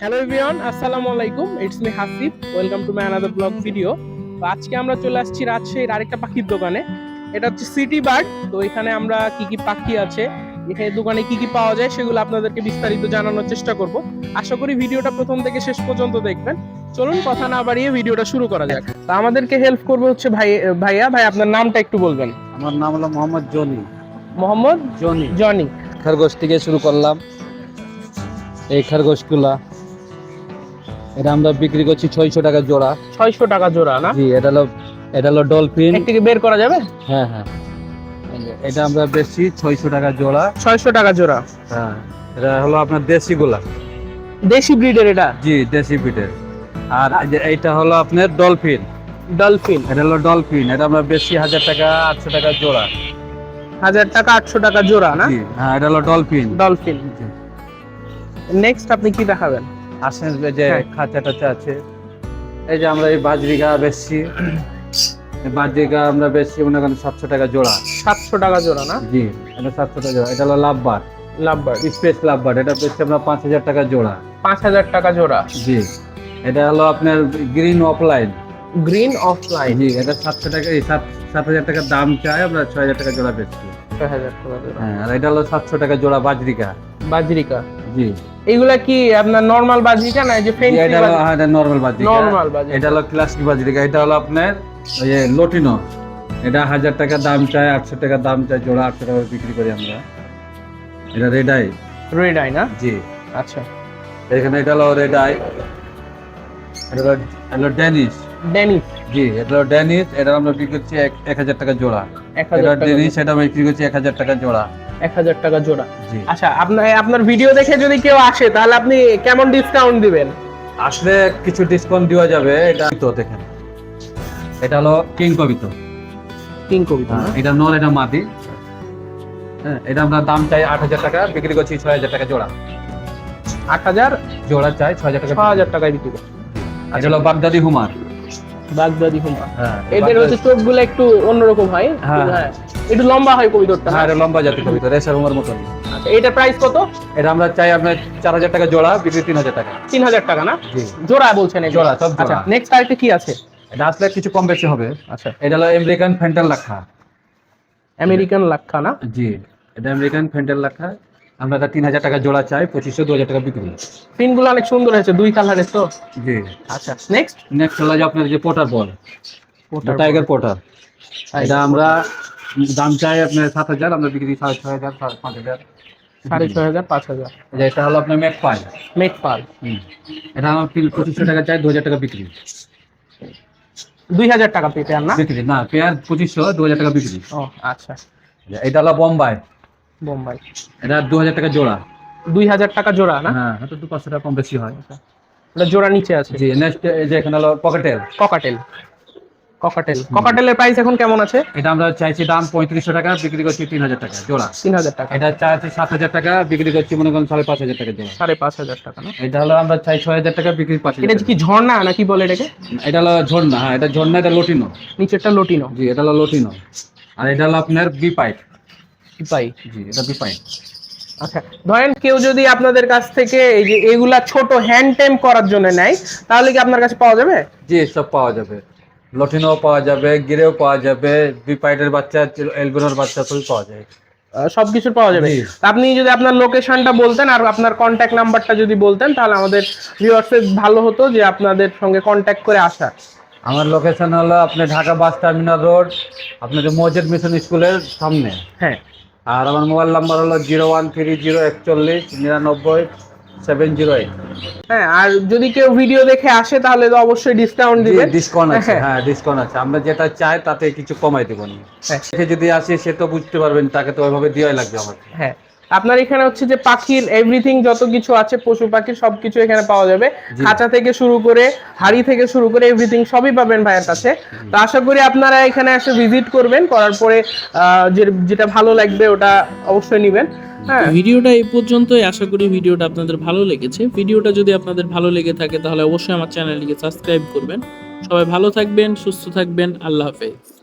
Hello everyone আসসালামু আলাইকুম it's me Hasib welcome to my another blog video তো আজকে আমরা চলে আসছি রাজশাহীর আরেকটা পাখির দোকানে। এটা হচ্ছে সিটি বার্ড তো এখানে আমরা কি কি পাখি আছে এখানে দোকানে কি কি পাওয়া যায় সেগুলো আপনাদেরকে বিস্তারিত জানানোর চেষ্টা করব। আশা করি ভিডিওটা প্রথম থেকে শেষ পর্যন্ত দেখবেন। চলুন কথা না বাড়িয়ে ভিডিওটা শুরু করা যাক। তো আমাদেরকে হেল্প করবে হচ্ছে ভাই ভাইয়া। ভাই আপনার নামটা একটু বলবেন। আমার নাম হলো Mohammad Johnny. Mohammad Johnny. Johnny. খরগোশ থেকে শুরু করলাম। এই খরগোশগুলা এটা আমরা বিক্রি করছি ছয়শো টাকা জোড়া। ছয়শো টাকা জোড়া না? জি এটা হলো এটা হলো ডলফিন একটিকে বের করা যাবে? হ্যাঁ হ্যাঁ। এটা আমরা বেশি ছয়শো টাকা জোড়া। ছয়শো টাকা জোড়া। হ্যাঁ এটা হলো আপনার দেশি গুলা দেশি ব্রিডের এটা? জি দেশি পিটের আর এইটা হলো আপনার ডলফিন ডলফিন এটা হলো ডলফিন এটা আমরা বেশি হাজার টাকা আটশো টাকা জোড়া। হাজার টাকা আটশো টাকা জোড়া না? জি হ্যাঁ এটা হলো ডলফিন ডলফিন নেক্সট আপনি কি দেখাবেন? আসেন যে হ্যাঁ। খাঁচা টাচা আছে। এই যে আমরা এই বাজরিকা বেচছি। এই বাজরিকা আমরা বেচছি মনে করেন সাতশো টাকা জোড়া। সাতশো টাকা জোড়া না? জি এটা সাতশো টাকা জোড়া। এটা হলো লাভবার। লাভবার। স্পেস লাভবার। এটা বেচছি আমরা পাঁচ হাজার টাকা জোড়া। পাঁচ হাজার টাকা জোড়া। জি এটা হলো আপনার গ্রিন অফলাইন। Green offline. জি এটা সাতশো টাকা এই সাত সাত হাজার টাকা দাম চাই আমরা ছয় হাজার টাকা জোড়া বেচছি। ছয় হাজার টাকা জোড়া। হ্যাঁ আর এটা হলো সাতশো টাকা জোড়া বাজরিকা বাজরিকা জি। এগুলা কি আপনার নর্মাল বাজরিকা না যে ফেন্সি এটা হলো হ্যাঁ, এটা নর্মাল বাজরিকা নর্মাল বাজরিকা এটা হলো ক্লাসিক বাজরিকা এটা হলো আপনার ওই যে লটিনো এটা হাজার টাকা দাম চাই আটশো টাকা দাম চাই জোড়া আটশো টাকা বিক্রি করি আমরা। এটা রেড আই রেড আই না? জি। আচ্ছা। এখানে এটা হলো রেড আই এটা হলো ড্যানিশ ডেনিস জি এটা হলো ড্যানিশ এটা আমরা বিক্রি করছি এক হাজার টাকা জোড়া। এটা ড্যানিশ এটা আমরা বিক্রি করছি এক হাজার টাকা জোড়া। এক হাজার টাকা জোড়া। আচ্ছা আপনার আপনার ভিডিও দেখে যদি কেউ আসে তাহলে আপনি কেমন ডিসকাউন্ট দিবেন? আসলে কিছু ডিসকাউন্ট দেওয়া যাবে এটা তো দেখেন। এটা হলো কিং কবিতা। কিং কবিতা এটা নর এটা মাদি হ্যাঁ এটা আমরা দাম চাই আট হাজার টাকা বিক্রি করছি ছয় হাজার টাকা জোড়া। আট হাজার? জোড়া চাই ছয় হাজার টাকা ছ হাজার টাকায় বিক্রি করছে। এটা হলো বাগদাদি হুমার। বাগদাদি হুমা হ্যাঁ এদের হচ্ছে চোখগুলো একটু অন্যরকম হয়। হ্যাঁ। হ্যাঁ একটু লম্বা হয় কবিতরটা হ্যাঁ এটা লম্বা জাতি কবিতা রেসার হুমার মতন। আচ্ছা এটার প্রাইস কত? এটা আমরা চাই আপনার চার হাজার টাকা জোড়া বিক্রি তিন হাজার টাকা। তিন হাজার টাকা না? জোড়া বলছেন জোড়া, সব। আচ্ছা নেক্সট আরেকটা কি আছে? এটা আসলে কিছু কম বেশি হবে। আচ্ছা। এটা হলো আমেরিকান ফ্যান্টাল লাখা আমেরিকান লাক্ষা না? জি এটা আমেরিকান ফ্যান্টাল লাখা আমরা এটা তিন হাজার টাকা জোড়া চাই পঁচিশশো দু হাজার টাকা বিক্রি। পিনগুলো অনেক সুন্দর হয়েছে দুই কালারের তো। জি। আচ্ছা নেক্সট নেক্সট হলো যে আপনার যে পোটার বল টাইগার পোটার। এটা আমরা দাম চাই আপনার সাত হাজার আমরা বিক্রি সাড়ে ছয় হাজার সাড়ে পাঁচ হাজার। সাড়ে ছয় হাজার পাঁচ হাজার। এই এটা হলো আপনার মেক পাই মেক পাল এটা আমার পঁচিশশো টাকা চাই দু হাজার টাকা বিক্রি। দুই হাজার টাকা পেতে আর না? বিক্রি না পেয়ার পঁচিশশো দু হাজার টাকা বিক্রি। ও আচ্ছা। এটা হলো বোম্বাই। বোম্বাই। এটা দু হাজার টাকা জোড়া। দুই হাজার টাকা জোড়া না? হ্যাঁ দু পাঁচশো টাকা কম বেশি হয়। এটা জোড়া নিচে আছে। জি নেক্সট যে এখানে হলো পকেটেল ককাটেল। ককাটেলের প্রাইস এখন কেমন আছে? এটা আমরা চাইছি দাম পঁয়ত্রিশশো টাকা বিক্রি করছি তিন হাজার টাকা জোড়া। তিন হাজার টাকা। এটা চাইছি সাত হাজার টাকা বিক্রি করছি মনে করেন সাড়ে পাঁচ হাজার টাকা জোড়া। সাড়ে পাঁচ হাজার টাকা না? এটা হলো আমরা চাই ছয় হাজার টাকা বিক্রি পাঁচ হাজার এটা কি ঝর্ণা নাকি বলে এটাকে? এটা হলো ঝর্ণা হ্যাঁ এটা ঝর্ণা এটা লটিনো। নিচেরটা লটিনো। জি এটা হলো লটিনো। আর এটা হলো আপনার বি পাইপ পাই জি এটা বি পাইপ আচ্ছা ধরেন কেউ যদি আপনাদের কাছ থেকে এই যে এগুলা ছোট হ্যান্ড টেম করার জন্য নেয় তাহলে কি আপনার কাছে পাওয়া যাবে? জি সব পাওয়া যাবে। লটিনো পাওয়া যাবে গিরেও পাওয়া যাবে বি পাইটের বাচ্চা এলবিনোর বাচ্চা সবই পাওয়া যায়। আহ, সবকিছুর পাওয়া যাবে। আপনি যদি আপনার লোকেশনটা বলতেন আর আপনার কন্ট্যাক্ট নাম্বারটা যদি বলতেন তাহলে আমাদের ভিউয়ার্সের ভালো হতো যে আপনাদের সঙ্গে কন্ট্যাক্ট করে আসা। আমার লোকেশন হলো আপনি ঢাকা বাস টার্মিনাল রোড আপনাদের মসজিদ মিশন স্কুলের সামনে। হ্যাঁ। আর আমার মোবাইল নাম্বার হলো জিরো ওয়ান থ্রি জিরো একচল্লিশ নিরানব্বই সেভেন জিরো এইট হ্যাঁ আর যদি কেউ ভিডিও দেখে আসে তাহলে তো অবশ্যই ডিসকাউন্ট দিবে ডিসকাউন্ট আছে হ্যাঁ। হ্যাঁ ডিসকাউন্ট আছে। আমরা যেটা চাই তাতে কিছু কমাই দেবো না। হ্যাঁ। সে যদি আসে সে তো বুঝতে পারবেন তাকে তো ওইভাবে দেওয়াই লাগবে আমার হ্যাঁ। আপনার এখানে হচ্ছে যে পাখির এভরিথিং যত কিছু আছে পশু পাখির সবকিছু এখানে পাওয়া যাবে। খাঁচা থেকে শুরু করে হাড়ি থেকে শুরু করে এভরিথিং সবই পাবেন ভাইয়ের কাছে। তো আশা করি আপনারা এখানে এসে ভিজিট করবেন করার পরে যেটা ভালো লাগবে ওটা অবশ্যই নেবেন। হ্যাঁ। ভিডিওটা এই পর্যন্তই আশা করি ভিডিওটা আপনাদের ভালো লেগেছে। ভিডিওটা যদি আপনাদের ভালো লেগে থাকে তাহলে অবশ্যই আমার চ্যানেলটিকে সাবস্ক্রাইব করবেন। সবাই ভালো থাকবেন সুস্থ থাকবেন আল্লাহ হাফেজ।